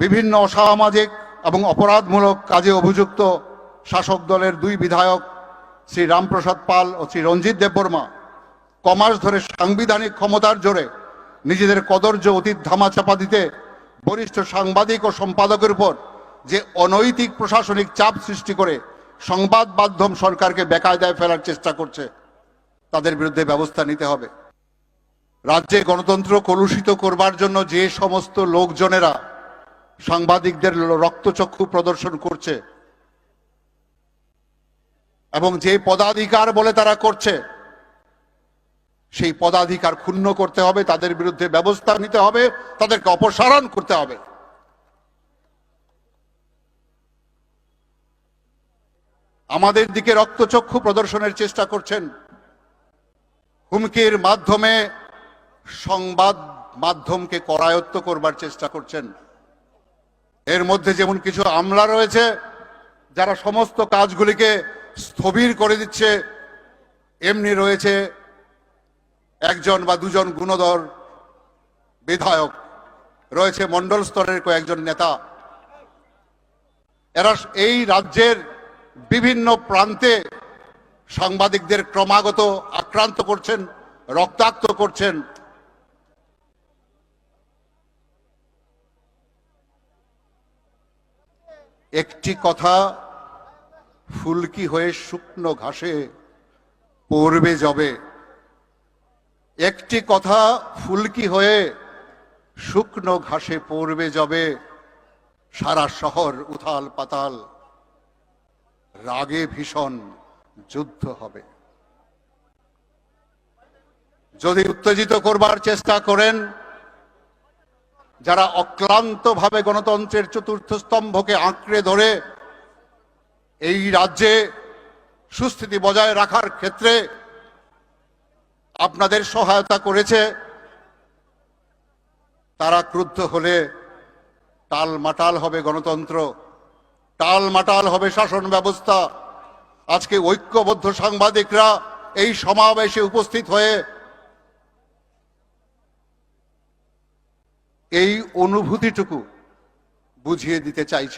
বিভিন্ন অসামাজিক এবং অপরাধমূলক কাজে অভিযুক্ত শাসক দলের দুই বিধায়ক, শ্রী রামপ্রসাদ পাল ও শ্রী রঞ্জিত দেববর্মা কমাস ধরে সাংবিধানিক ক্ষমতার জোরে নিজেদের কদর্য অতীত ধামাচাপা দিতে বরিষ্ঠ সাংবাদিক ও সম্পাদকের উপর যে অনৈতিক প্রশাসনিক চাপ সৃষ্টি করে সংবাদ মাধ্যম সরকারকে বেকায়দায় ফেলার চেষ্টা করছে, তাদের বিরুদ্ধে ব্যবস্থা নিতে হবে। রাজ্যে গণতন্ত্র কলুষিত করবার জন্য যে সমস্ত লোকজনেরা সাংবাদিকদের রক্তচক্ষু প্রদর্শন করছে। এবং যে পদাধিকার বলে তারা করছে, সেই পদাধিকার ক্ষুণ্ণ করতে হবে, তাদের বিরুদ্ধে ব্যবস্থা নিতে হবে, তাদেরকে অপসারণ করতে হবে। আমাদের দিকে রক্তচক্ষু প্রদর্শনের চেষ্টা করছেন। হুমকির মাধ্যমে সংবাদ মাধ্যমকে করায়ত্ত করবার চেষ্টা করছেন। এর মধ্যে যেমন কিছু আমলা রয়েছে, যারা সমস্ত কাজগুলিকে স্থবির করে দিচ্ছে, এমনি রয়েছে একজন বা দুজন গুণধর বিধায়ক, রয়েছে মন্ডল স্তরের কয়েকজন নেতা। এরা এই রাজ্যের বিভিন্ন প্রান্তে সাংবাদিকদের ক্রমাগত আক্রান্ত করছেন, রক্তাক্ত করছেন। একটি কথা ফুলকি হয়ে শুকনো ঘাসে পড়বে যাবে। একটি কথা ফুলকি হয়ে শুকনো ঘাসে পড়বে যাবে, সারা শহর উথাল পাতাল, রাগে ভীষণ যুদ্ধ হবে। যদি উত্তেজিত করবার চেষ্টা করেন যারা অক্লান্তভাবে গণতন্ত্রের চতুর্থ স্তম্ভকে আঁকড়ে ধরে এই রাজ্যে সুস্থিতি বজায় রাখার ক্ষেত্রে আপনাদের সহায়তা করেছে, তারা ক্রুদ্ধ হলে টাল মাটাল হবে গণতন্ত্র টাল মাটাল হবে শাসন ব্যবস্থা। আজকে ঐক্যবদ্ধ সাংবাদিকরা এই সমাবেশে উপস্থিত হয়ে এই অনুভূতিটুকু বুঝিয়ে দিতে চাইছে।